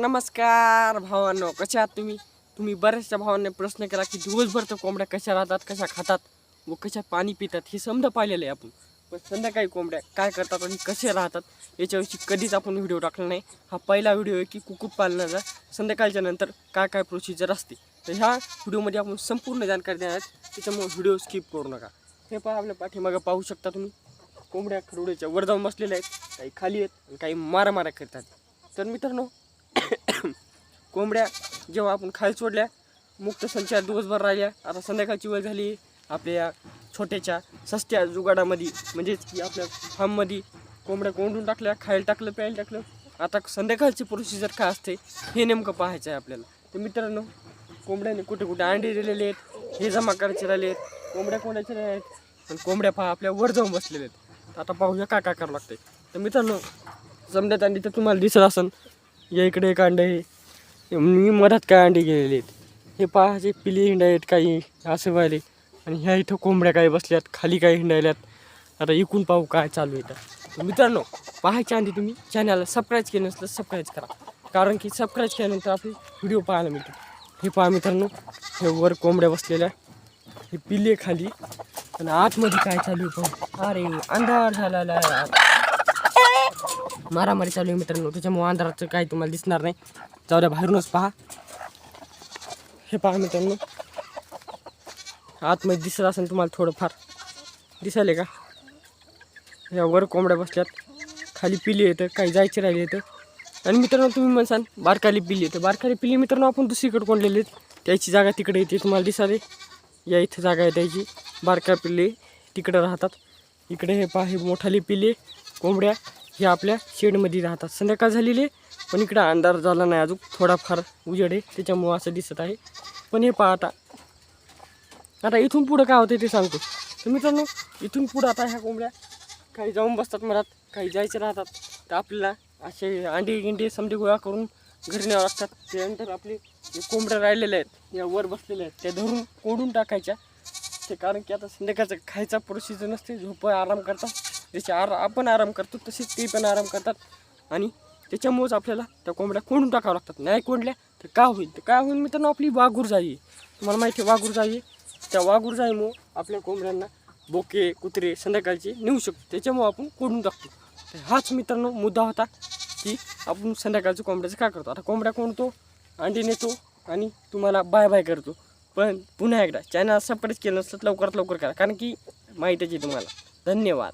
नमस्कार भावांनो कशा आहात तुम्ही? तुम्ही बऱ्याचशा भावांनी प्रश्न केला की दिवसभर तर कोंबड्या कशा राहतात कशा खातात व कशा पाणी पितात हे समजा पाहिलेलं आहे आपण. पण संध्याकाळी कोंबड्या काय करतात आणि कसे राहतात याच्याविषयी कधीच आपण व्हिडिओ टाकला नाही. हा पहिला व्हिडिओ आहे की कुक्कुटपालनाचा संध्याकाळच्या नंतर काय काय प्रोसिजर असते तर ह्या व्हिडिओमध्ये आपण संपूर्ण जाणकारी देणार त्याच्यामुळे व्हिडिओ स्किप करू नका. हे पहा आपल्या पाठीमागं पाहू शकता तुम्ही. कोंबड्या खरवड्याच्या वर जाऊन बसलेल्या आहेत. काही खाली आहेत आणि काही मारामाऱ्या करतात. तर मित्रांनो कोंबड्या जेव्हा आपण खाली सोडल्या मुक्त संचार दिवसभर राहिल्या. आता संध्याकाळची वेळ झाली. आपल्या या छोट्याच्या सस्त्या जुगाडामध्ये म्हणजेच की आपल्या फार्ममध्ये कोंबड्या कोंडून टाकल्या खायला टाकलं प्यायला टाकलं. आता संध्याकाळची प्रोसिजर काय असते हे नेमकं पाहायचं आहे आपल्याला. तर मित्रांनो कोंबड्याने कुठे कुठे अंडे दिलेले आहेत हे जमा करायचे राहिले आहेत. कोंबड्या कोंडायचे राहिले आहेत पण कोंबड्या पहा आपल्या वर जाऊन बसलेले आहेत. आता पाहूया काय काय करावं लागतंय. तर मित्रांनो समजा अंडी तर तुम्हाला दिसत असेल या इकडे एक अंडे आहे मी मधात काय अंडी गेलेले आहेत हे पहा जे पिली हिंडा आहेत काही असं व्हायले. आणि ह्या इथं कोंबड्या काही बसल्यात खाली काही हिंडायल्यात. आता इकून पाहू काय चालू आहे मित्रांनो पाहायच्या आधी तुम्ही चॅनलला सबस्क्राईब केलं नसलं सबस्क्राईब करा. कारण की सबस्क्राईब केल्यानंतर आपले व्हिडिओ पाहायला मिळतो हे पहा मित्रांनो हे वर कोंबड्या बसलेल्या. हे पिले खाली. आणि आतमध्ये काय चालू आहे पाहू अरे अंधार झाला मारामारी चालू आहे मित्रांनो. त्याच्यामुळे अंधाराचं काही तुम्हाला दिसणार नाही. चौऱ्या बाहेरूनच पहा. हे पहा मित्रांनो. आतमध्ये दिसत असेल तुम्हाला थोडंफार. दिसायले का? या वर कोंबड्या बसल्यात. खाली पिली येतं काही जायचे राहिले येतं आणि मित्रांनो तुम्ही म्हणसान बारकाली पिली येतं बारकाली पिली मित्रांनो आपण दुसरीकडे कोंडलेले त्याची जागा तिकडे येते तुम्हाला दिसाले या इथं जागा आहे त्याची. बारका पिल्ले तिकडे राहतात. इकडे हे पहा हे मोठाली पिल्ले कोंबड्या. हे आपल्या शेडमध्ये राहतात. संध्याकाळ झालेली आहे, पण इकडं अंधार झाला नाही अजून. थोडाफार उजेड आहे त्याच्यामुळं असं दिसत आहे. पण हे पहा आता आता इथून पुढं काय होतं ते सांगतो. तर मित्रांनो इथून पुढं आता ह्या कोंबड्या काही जाऊन बसतात मरात काही जायचे राहतात. तर आपल्याला असे अंडे गिंडे समजे गोळा करून घरी न्यावं लागतात. त्यानंतर आपले जे कोंबड्या राहिलेल्या आहेत या वर बसलेल्या आहेत त्या धरून कोडून टाकायच्या. ते कारण की आता संध्याकाळचं खायचा प्रोसिजर नसते झोप आराम करतात. जसे आर आपण आराम करतो तसेच ते पण आराम करतात. आणि त्याच्यामुळेच आपल्याला त्या कोंबड्या कोंडून टाकावं लागतात. नाही कोंडल्या तर का होईल? तर काय होईल मित्रांनो? आपली वाघूर जाई. आहे. तुम्हाला माहिती आहे वाघूर जाई. त्या वाघूर जाईमुळं आपल्या कोंबड्यांना बोके कुत्रे संध्याकाळचे नेऊ शकतो. त्याच्यामुळं आपण कोंडून टाकतो. तर हाच मित्रांनो मुद्दा होता की आपण संध्याकाळचं कोंबड्याचं काय करतो? आता कोंबड्या कोंडतो अंडी नेतो आणि तुम्हाला बाय बाय करतो. पण पुन्हा एकदा चॅनल सबस्क्राईब केलं नसतं लवकरात लवकर करा. कारण की माहितीच आहे तुम्हाला. धन्यवाद.